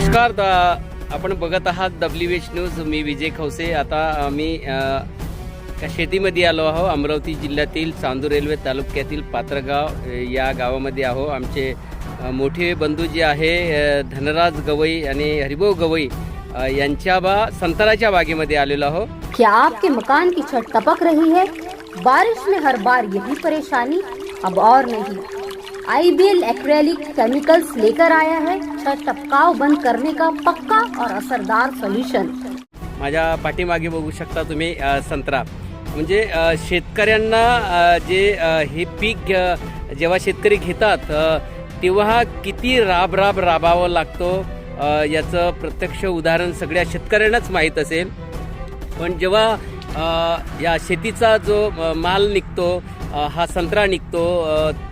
नमस्कार आपण बघत आहात डब्ल्यू एच न्यूज मी विजय खवसे आता आम्ही शेतीमध्ये आलो आहो. अमरावती जिल्ह्यातील चांदूर रेल्वे तालुक्यातील पात्रगाव या गावामध्ये आहो. आमचे मोठे बंधू जे आहे धनराज गवई आणि हरिभाऊ गवई यांच्या बा संतराच्या बागेमध्ये आलेलो आहो. क्या आपके मकान की छत टपक रही है? बारिश में हर बार यही परेशानी अब और नहीं। आईबीएल एक्रेलिक केमिकल्स लेकर आया है। टपकाव बंद करने का पक्का और असरदार सोल्युशन। माझ्या पाठीमागे बघू शकता तुम्ही संत्रा. म्हणजे शेतकऱ्यांना जे हे पीक जेव्हा शेतकरी घेतात तेव्हा किती राब राब राबावं लागतो याचं प्रत्यक्ष उदाहरण सगळ्या शेतकऱ्यांनाच माहीत असेल. पण जेव्हा या शेतीचा जो माल निघतो हा संत्रा निघतो.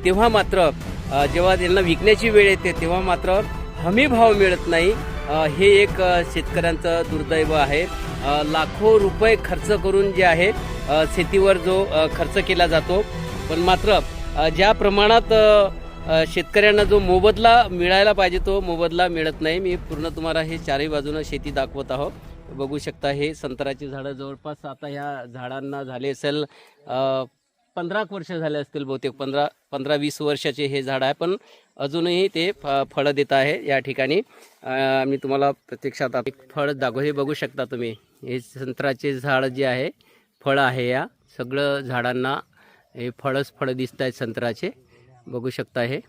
तेव्हा मात्र जेव्हा त्यांना विकण्याची वेळ येते तेव्हा मात्र हमी भाव मिळत नाही. हे एक शेतकऱ्यांचं दुर्दैव आहे. लाखो रुपये खर्च करून जे आहे शेतीवर जो खर्च केला जातो. पण मात्र ज्या प्रमाणात शेतकऱ्यांना जो मोबदला मिळायला पाहिजे तो मोबदला मिळत नाही. मी पूर्ण तुम्हाला हे चारही बाजूनं शेती दाखवत आहो बघू शकता हे संत्र्याची झाडं जवळपास आता ह्या झाडांना झाले असेल पंधरा वर्ष झाले असतील बहुतेक पंधरा पंधरा वीस वर्षाचे हे झाड आहे पण अजूनही ते फ फळं देत आहे या ठिकाणी. मी तुम्हाला प्रत्यक्षात एक फळ दाखव हे बघू शकता तुम्ही. हे संत्र्याचे झाड जे आहे फळं आहे या. सगळं झाडांना हे फळंच फळं दिसत आहेत संत्र्याचे. बघू शकता हे.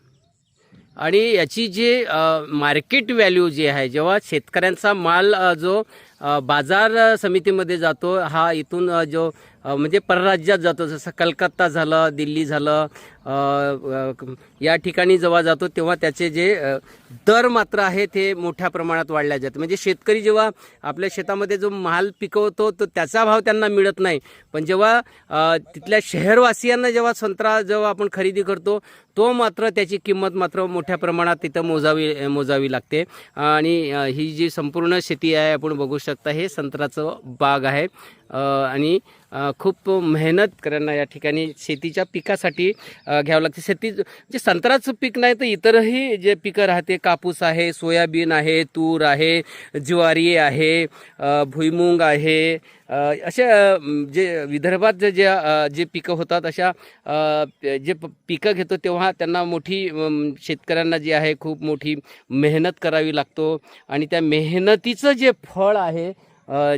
आणि याची जे मार्केट व्हॅल्यू जी आहे जेव्हा शेतकऱ्यांचा माल जो बाजार समितीमध्ये जातो. हा इथून जो म्हणजे परराज्यात जातो. जसं कलकत्ता झालं दिल्ली झालं या ठिकाणी जेव्हा जातो तेव्हा त्याचे जे दर मात्र आहे ते मोठ्या प्रमाणात वाढल्या जातात. म्हणजे शेतकरी जेव्हा आपल्या शेतामध्ये जो माल पिकवतो तो त्याचा भाव त्यांना मिळत नाही. पण जेव्हा तिथल्या शहरवासियांना जेव्हा संत्रा जेव्हा आपण खरेदी करतो तो मात्र त्याची किंमत मात्र मोठ्या प्रमाणात तिथं मोजावी मोजावी लागते. आणि ही जी संपूर्ण शेती आहे आपण बघू शकता. हे संत्र्याचं बाग आहे. आणि खूप मेहनत करणं या ठिकाणी शेतीच्या पिकासाठी घ्यावं लागते. शेती जे संत्र्याचं पीक नाही तर इतरही जे पिकं राहते कापूस आहे सोयाबीन आहे तूर आहे ज्वारी आहे भुईमुंग आहे असे जे विदर्भात जे जे जे पिकं होतात अशा जे पिकं घेतो तेव्हा त्यांना मोठी शेतकऱ्यांना जी आहे खूप मोठी मेहनत करावी लागतो. आणि त्या मेहनतीचं जे फळ आहे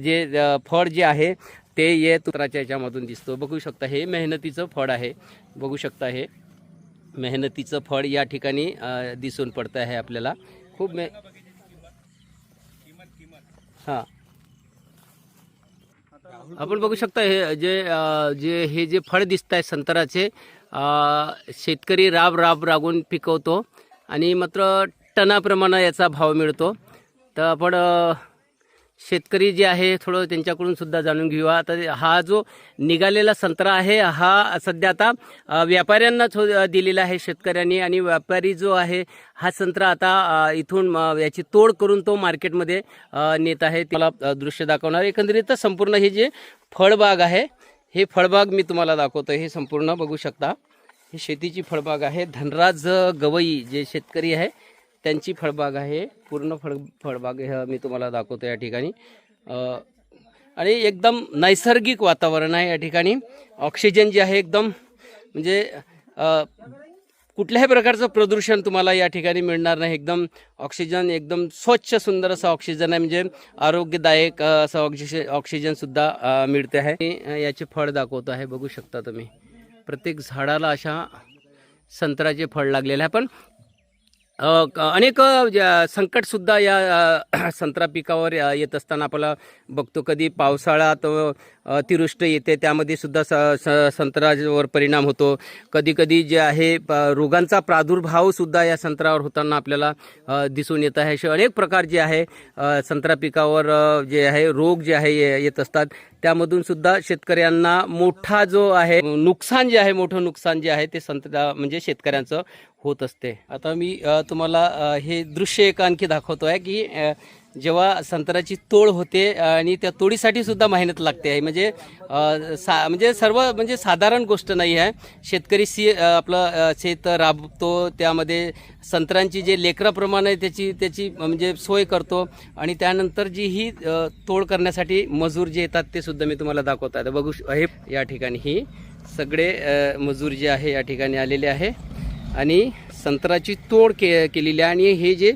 जे फळ जे आहे ते ये तुत्राच्या याच्यामधून दिसतो. बघू शकता हे मेहनतीचं फळ आहे. बघू शकता हे मेहनतीचं फळ या ठिकाणी दिसून पडतं आहे आपल्याला. खूप मे हां. आपण बघू शकता हे जे जे हे जे फळ दिसत आहे संत्र्याचे शेतकरी राब राब रागून पिकवतो आणि मात्र टनाप्रमाणे याचा भाव मिळतो. तर आपण शेतकरी जे आहे थोडं त्यांच्याकडून सुद्धा जाणून घेऊया. आता हा जो निघालेला संत्रा आहे हा सध्या आता व्यापाऱ्यांनाच व्यापाऱ्यांना दिलेला आहे शेतकऱ्यांनी आणि व्यापारी जो आहे हा संत्रा आता इथून याची तोड करून तो मार्केटमध्ये नेत आहे. त्याला दृश्य दाखवणार. एकंदरीत संपूर्ण हे जे फळबाग आहे हे फळबाग मी तुम्हाला दाखवतो हे संपूर्ण बघू शकता. ही शेतीची फळबाग आहे. धनराज गवई जे शेतकरी आहे त्यांची फळबाग आहे. पूर्ण फळ फळबाग हे मी तुम्हाला दाखवतो या ठिकाणी. आणि एकदम नैसर्गिक वातावरण आहे या ठिकाणी. ऑक्सिजन जे आहे एकदम म्हणजे कुठल्याही प्रकारचं प्रदूषण तुम्हाला या ठिकाणी मिळणार नाही. एकदम ऑक्सिजन एकदम स्वच्छ सुंदर असं ऑक्सिजन आहे. म्हणजे आरोग्यदायक असं ऑक्सिजन ऑक्सिजनसुद्धा मिळते आहे. मी, याचे फळ दाखवतो आहे. बघू शकता तुम्ही. प्रत्येक झाडाला अशा संत्र्याचे फळ लागलेले आहे. पण अनेक संकटसुद्धा या संत्रा पिकावर येत असताना आपल्याला बघतो कधी पावसाळ्यात अतिवृष्ट येते त्यामध्ये सुद्धा स स- संत्र्यावर परिणाम होतो. कधी कधी जे आहे रोगांचा प्रादुर्भावसुद्धा या संत्रावर होताना आपल्याला दिसून येत आहे. असे अनेक प्रकार जे आहे संत्रा पिकावर जे आहे रोग जे आहे ये- येत असतात. त्यामधून सुद्धा शेतकऱ्यांना मोठा जो आहे नुकसान जे आहे मोठं नुकसान जे आहे ते संत्रा म्हणजे शेतकऱ्यांचं होत असते. आता मी तुम्हाला हे दृश्य एक आणखी दाखवतो आहे की जेव्हा संत्र्याची तोड होते आणि त्या तोडीसाठी सुद्धा मेहनत लागते आहे. म्हणजे सा म्हणजे सर्व म्हणजे साधारण गोष्ट नाही आहे. शेतकरी सी आपलं शेत राबतो त्यामध्ये संत्र्यांची जे लेकराप्रमाणे त्याची त्याची म्हणजे सोय करतो. आणि त्यानंतर जी ही तोड करण्यासाठी मजूर जे येतात ते सुद्धा मी तुम्हाला दाखवत आहे बघू श- हे या ठिकाणी ही सगळे मजूर जे आहे या ठिकाणी आलेले आहे. आणि संत्राची तोड के केलेली आहे. आणि हे जे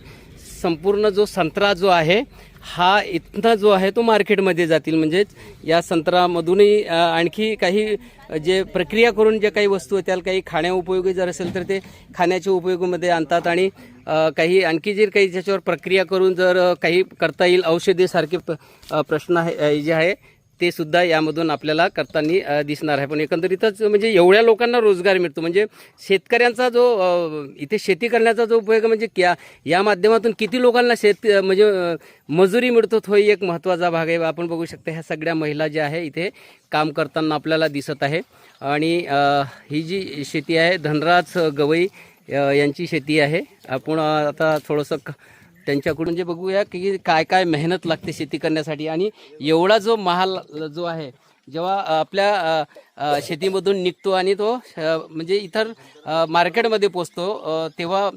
संपूर्ण जो संत्रा जो आहे हा इथनं जो आहे तो मार्केटमध्ये जातील. म्हणजेच या संत्रामधूनही आणखी काही जे प्रक्रिया करून ज्या काही वस्तू आहेत त्याला काही खाण्या उपयोगी जर असेल तर ते खाण्याच्या उपयोगामध्ये आणतात. आणि काही आणखी जे काही ज्याच्यावर प्रक्रिया करून जर काही करता येईल औषधीसारखे प्रश्न आहे जे आहे ते सुद्धा यामधून आपल्याला करताना दिसणार आहे. पण एकंदरीतच म्हणजे एवढ्या लोकांना रोजगार मिळतो. म्हणजे शेतकऱ्यांचा जो इथे शेती करण्याचा जो उपयोग म्हणजे क्या या माध्यमातून किती लोकांना शेत म्हणजे मजुरी मिळतो तो एक महत्त्वाचा भाग आहे. आपण बघू शकता ह्या सगळ्या महिला ज्या आहे इथे काम करताना आपल्याला दिसत आहे. आणि ही जी शेती आहे धनराज गवई यांची शेती आहे. आपण आता थोडंसं क- त्यांच्याकडून जे बघूया की काय काय मेहनत लागते शेती करण्यासाठी. आणि एवढा जो महाल जो आहे जेव्हा आपल्या शेतीमधून निघतो आणि तो म्हणजे इतर मार्केटमध्ये पोचतो तेव्हा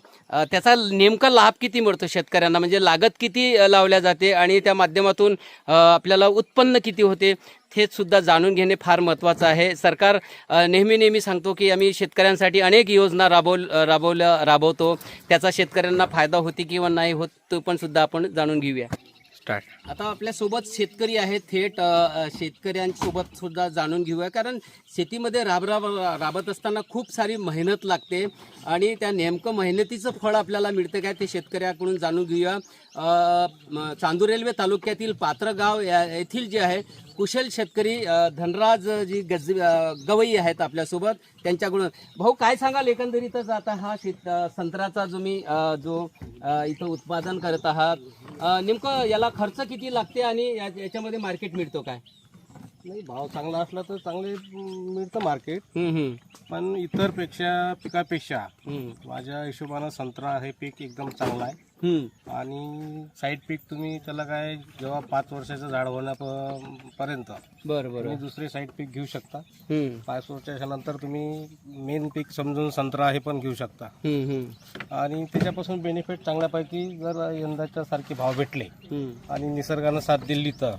त्याचा नेमका लाभ किती मिळतो शेतकऱ्यांना? म्हणजे लागत किती लावल्या जाते आणि त्या माध्यमातून आपल्याला उत्पन्न किती होते हे सुद्धा जाणून घेणे फार महत्त्वाचं आहे. सरकार नेहमी नेहमी सांगतो की आम्ही शेतकऱ्यांसाठी अनेक योजना राबव राबवल्या राबवतो. त्याचा शेतकऱ्यांना फायदा होती किंवा नाही होत तो पण सुद्धा आपण जाणून घेऊया. स्टार्ट आता आपल्यासोबत शेतकरी आहेत थेट अ, शेतकऱ्यांसोबत सुद्धा जाणून घेऊया. कारण शेतीमध्ये राब राब राबत असताना खूप सारी मेहनत लागते आणि त्या नेमकं मेहनतीचं फळ आपल्याला मिळतं काय ते शेतकऱ्याकडून जाणून घेऊया. अ, म, चांदूर रेल्वे तालुक्यातील पात्रगाव या येथील जे आहे कुशल शेतकरी धनराज जी गज गवई आहेत आपल्यासोबत त्यांच्याकडून. भाऊ काय सांगाल? एकंदरीतच आता हा शेत संत्र्याचा जो मी जो इथं उत्पादन करत आहात नेमकं याला खर्च किती लागते आणि याच्यामध्ये मार्केट मिळतो काय? नाही भाव चांगला असला तर चांगले मिळतं मार्केट. पण इतरपेक्षा पिकापेक्षा माझ्या हिशोबानं संत्रा हे पीक एकदम चांगलं आहे. हम्म, आणि साईड पीक तुम्ही त्याला काय जेव्हा पाच वर्षाचं झाड होण्यापर्यंत बरं बरं. तुम्ही दुसरे साईड पीक घेऊ शकता. हम्म, पाच वर्षाच्या नंतर तुम्ही मेन पीक समजून संत्रा हे पण घेऊ शकता. हम्म, हम्म, आणि त्याच्यापासून बेनिफिट चांगल्यापैकी जर यंदाच्या सारखे भाव भेटले हम्म. आणि निसर्गानं साथ दिली तर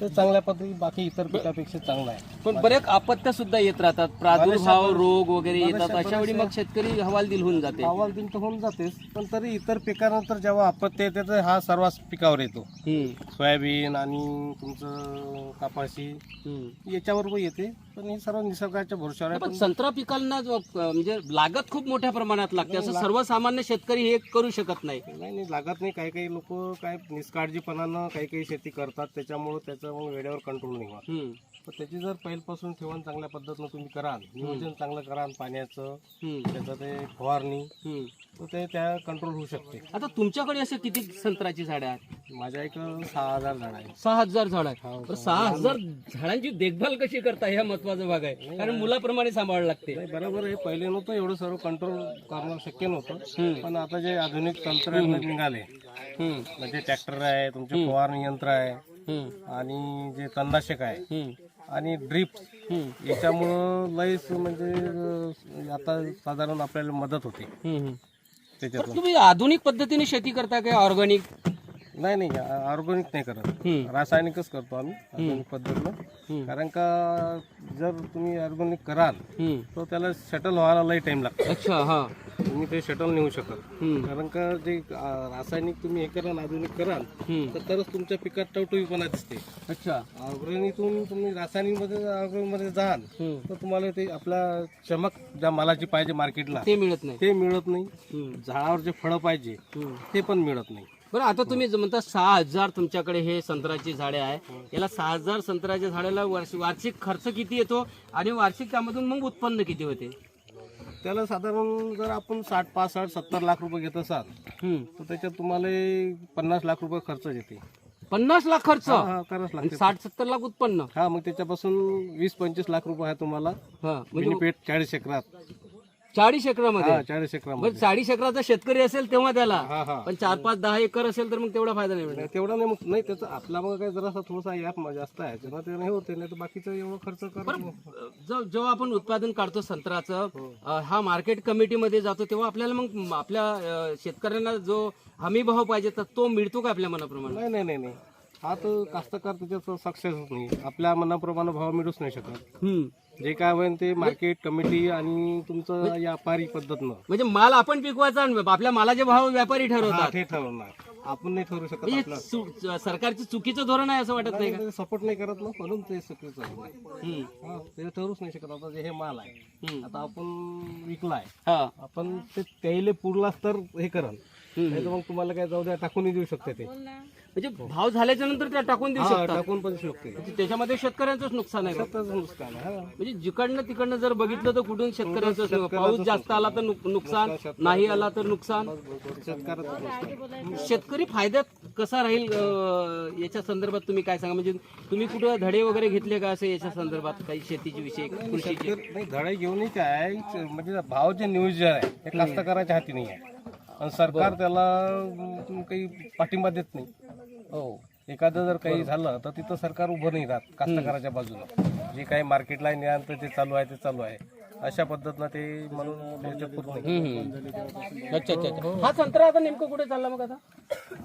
ते चांगल्या पद्धती बाकी इतर पिकापेक्षा चांगलं आहे. पण बरेच आपत्त्या सुद्धा येत राहतात. प्रादुर्भाव रोग वगैरे येतात. अशा वेळी मग शेतकरी हवालदिल होऊन जाते. अहवाल दिन तर होऊन जातेच. पण तरी इतर पिकानंतर जेव्हा अपत्य येते तर हा सर्वच पिकावर येतो. सोयाबीन आणि तुमचं कापाशी. याच्यावर पण येते. पण हे सर्व निसर्गाच्या भरोश्यावर आहे. पण पण संत्रा पिकांना जो, अ, म्हणजे लागत खूप मोठ्या प्रमाणात लागते. असं सर्वसामान्य शेतकरी हे करू शकत नाही. नाही नाही लागत नाही. काही काही लोक काय निष्काळजीपणानं काही काही शेती करतात. त्याच्यामुळं त्याचं मग वेळेवर कंट्रोल नाही होत. हम्म, तर त्याची जर पहिल्यापासून ठेवण चांगल्या पद्धतीनं तुम्ही कराल नियोजन चांगलं कराल पाण्याचं हम्म, त्याचं ते फवारणी हम्म. तर ते त्या कंट्रोल होऊ शकते. आता तुमच्याकडे असे किती संत्र्याची झाडे आहेत? माझ्या एक सहा हजार झाड आहे. सहा हजार झाड आहेत हो. बरं, सहा हजार झाडांची देखभाल कशी करता हे महत्त्वाचा भाग आहे. कारण मुलाप्रमाणे सांभाळावं लागते. नाही बरोबर आहे. पहिले नव्हतं एवढं सर्व कंट्रोल करणं शक्य. नव्हतं. पण आता जे आधुनिक तंत्रज्ञान निघाले हम्म, म्हणजे ट्रॅक्टर आहे तुमचे फवारणी यंत्र आहे हम्म, आणि जे तणनाशक आहे हम्म, आणि ड्रीप हम्म, याच्यामुळं लयच म्हणजे अं, आता साधारण आपल्याला मदत होते. हम्म, हम्म. त्याच्यातून. तुम्ही आधुनिक पद्धतीने शेती करता काय? ऑर्गॅनिक नाही नाही ऑर्गॅनिक नाही करत. रासायनिकच करतो आम्ही आधुनिक पद्धतीनं. कारण का जर तुम्ही ऑर्गॅनिक कराल तर त्याला शटल व्हायला लई टाइम लागतो. अच्छा हा. तुम्ही ते शटल नेऊ शकत. कारण का जे रासायनिक तुम्ही हे कराल आधुनिक कराल. तर तरच तुमच्या पिकात टवटवीपणा दिसते. अच्छा. ऑर्गॅनिकतून तुम्ही रासायनिकमध्ये ऑर्गॅनिकमध्ये जाल हम्म. तर तुम्हाला ते आपला चमक ज्या मालाची पाहिजे मार्केटला ते मिळत नाही. ते मिळत नाही. झाडावर जे फळं पाहिजे. ते पण मिळत नाही. बरं आता तुम्ही जे म्हणता सहा हजार तुमच्याकडे हे संत्र्याची झाडे आहे. याला सहा हजार संत्र्याच्या झाडाला वर्ष वार्षिक खर्च किती येतो? आणि वार्षिक त्यामधून मग उत्पन्न किती होते? त्याला साधारण जर आपण साठ पासष्ट सत्तर लाख रुपये घेत असाल हम्म. तर त्याच्यात तुम्हाला पन्नास लाख रुपये खर्च येते. पन्नास लाख खर्च? हा हा, करावंच आणि लागते साठ सत्तर लाख उत्पन्न? हा मग त्याच्यापासून वीस पंचवीस लाख रुपये आहे तुम्हाला. हा म्हणजे बेनिफिट चाळीस एकरात. चाळीस एकरामध्ये. हा चाळीस एकरामध्ये. चाळीस एकराचा शेतकरी असेल तेव्हा त्याला. हा हा. पण चार पाच दहा एकर असेल तर मग तेवढा फायदा नाही मिळणार नाही, तेवढा नाही मग नाही त्याचं आपला मग काय जरासा थोडासा याप जास्त आहे. त्यानं ते नाही होते नाही तर बाकीचं एवढं खर्च कर जो- जेव्हा आपण उत्पादन काढतो संत्र्याचं अ, हा मार्केट कमिटीमध्ये जातो तेव्हा आपल्याला मग म- आपल्या अ, शेतकऱ्यांना जो हमी भाव पाहिजे तर तो मिळतो का आपल्या मनाप्रमाणे? नाही नाही नाही नाही. हा तर कास्तकार त्याच्यात सक्सेसच नाही. आपल्या मनाप्रमाणे भाव मिळूच नाही शकत. हम्म. जे काय होईल ते मार्केट कमिटी आणि तुमचं व्यापारी पद्धतनं. म्हणजे माल आपण पिकवायचा आणि आपल्या मालाचे भाव व्यापारी हा, ठरवतात ते ठरवणार. आपण नाही ठरवू शकत म्हणजे चु- सरकारचं चुकीचं धोरण आहे असं वाटत नाही का? सपोर्ट नाही करत ना म्हणून ते चुकीचं आहे. हम्म. हा, ते ठरूच नाही शकत आता जे हे माल आहे. हम्म. आता आपण विकलाय. हा. आपण ते त्याला पुरलाच तर हे करल हम्म. नाही तर मग तुम्हाला काय जाऊ द्या टाकूनही देऊ शकते ते. म्हणजे भाव झाल्याच्यानंतर त्या टाकून देऊ हा, शकतात. टाकून पण शकते म्हणजे त्याच्यामध्ये शेतकऱ्यांचंच नुकसान आहे. का? त्याचं नुकसान आहे, हा. म्हणजे जिकडनं तिकडनं जर बघितलं तर कुठून शेतकऱ्यांचं पाऊस जास्त आला तर नुक- नुकसान नाही आला तर नुकसान. शेतकऱ्याचं नुकसान. शेतकरी फायद्यात कसा राहील अं, याच्या संदर्भात तुम्ही काय सांगा? म्हणजे तुम्ही कुठं धडे वगैरे घेतले का असे याच्या संदर्भात काही शेतीचे विषय कृषीचे? शेतकरी- नाही धडे घेऊनही काय म्हणजे भाव जे नियोजन आहे हे कास्तकाराच्या हाती नाही आहे. आणि सरकार त्याला अं, काही पाठिंबा देत नाही. हो. एखादं जर काही झालं तर तिथं सरकार उभं नाही राहत कास्तकाराच्या बाजूला. जे काही मार्केटला तर ते चालू आहे ते चालू आहे. अशा पद्धतीनं ते म्हणून अच्छा अच्छा अच्छा. हा संत्रा आता नेमकं कुठे चालला मग आता?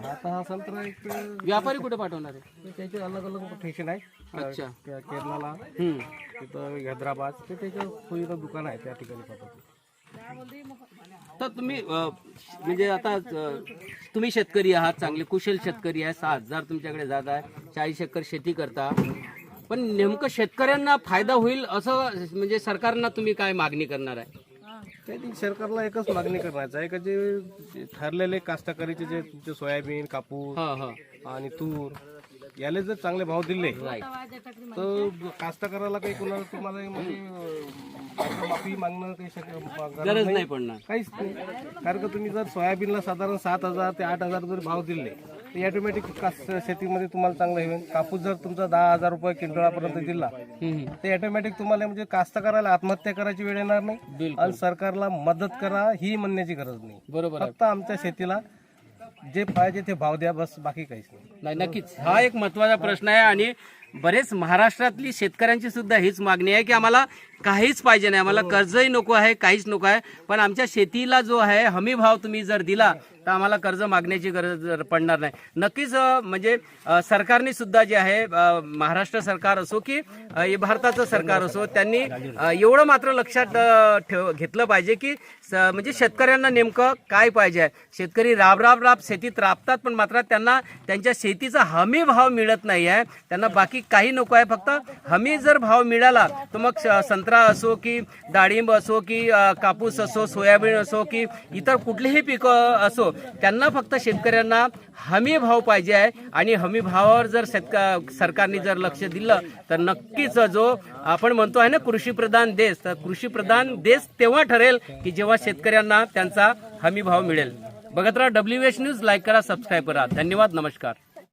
आता हा संत्रा एक व्यापारी कुठे पाठवणार आहे? त्याचे अलग अलग स्टेशन आहे. अच्छा. त्या केरळाला. हम्म. तिथं हैदराबाद. ते त्याच्या दुकान आहे त्या ठिकाणी पाठवतो. तर तुम्ही अं, म्हणजे आता अं, तुम्ही शेतकरी आहात चांगले कुशल शेतकरी आहे सहा हजार तुमच्याकडे जात आहे चाळीस एकर शेती करता. पण नेमकं शेतकऱ्यांना फायदा होईल असं म्हणजे सरकारना तुम्ही काय मागणी करणार आहे? त्यासाठी सरकारला एकच मागणी करण्याचं आहे का जे जे ठरलेले कास्तकारीचे जे तुमचे सोयाबीन कापूस हा हा. आणि तूर याले जर चांगले भाव दिले तर कास्तकाराला काही कोणाला तुम्हाला म्हणजे अं, माफी मागणं काही शक्य गरज नाही. पडणार. काहीच नाही. कारण का तुम्ही जर सोयाबीनला साधारण सात हजार ते आठ हजार जर भाव दिले तर ऑटोमॅटिक कास्त शेतीमध्ये तुम्हाला चांगलं हे होईल. कापूस जर तुमचा दहा हजार रुपये क्विंटलापर्यंत दिला हम्म. ते ऑटोमॅटिक तुम्हाला म्हणजे कास्तकाराला आत्महत्या करायची वेळ येणार नाही. बिलकुल. आणि सरकारला मदत करा ही म्हणण्याची गरज नाही. बरोबर आहे. फक्त आमच्या शेतीला जे पाहिजे ते भाव द्या बस बाकी काहीच नाही. नाही नक्कीच. हा एक महत्त्वाचा प्रश्न आहे आणि बरेच महाराष्ट्रातली शेतकऱ्यांची सुद्धा हीच मागणी आहे की आम्हाला काहीच पाहिजे नाही. आम्हाला कर्जही नको आहे काहीच नको आहे. पण आमच्या शेतीला जो आहे हमी भाव तुम्ही जर दिला तर आम्हाला कर्ज मागण्याची गरज पडणार नाही. नक्कीच म्हणजे सरकारने सुद्धा जे आहे महाराष्ट्र सरकार असो की भारताचं सरकार असो त्यांनी एवढं मात्र लक्षात ठेव घेतलं पाहिजे की स- म्हणजे शेतकऱ्यांना नेमकं काय पाहिजे आहे? शेतकरी राब राब राब शेतीत राबतात पण मात्र त्यांना त्यांच्या शेतीचा हमी भाव मिळत नाही आहे. त्यांना बाकी काही नको आहे. फक्त हमी जर भाव मिळाला तर मग संत्रा असो की डाळिंब असो की कापूस असो सोयाबीन असो की इतर कुठलीही पिकं असो त्यांना फक्त शेतकऱ्यांना हमी भाव पाहिजे आहे. आणि हमी भावावर जर शेतक सरकारने जर लक्ष दिलं तर नक्कीच जो आपण म्हणतो आहे ना कृषीप्रधान देश तर कृषीप्रधान देश तेव्हा ठरेल की जेव्हा शेतकऱ्यांना त्यांचा हमी भाव मिळेल. बघत राहा डब्ल्यू एच न्यूज लाईक करा सबस्क्राईब करा. धन्यवाद नमस्कार.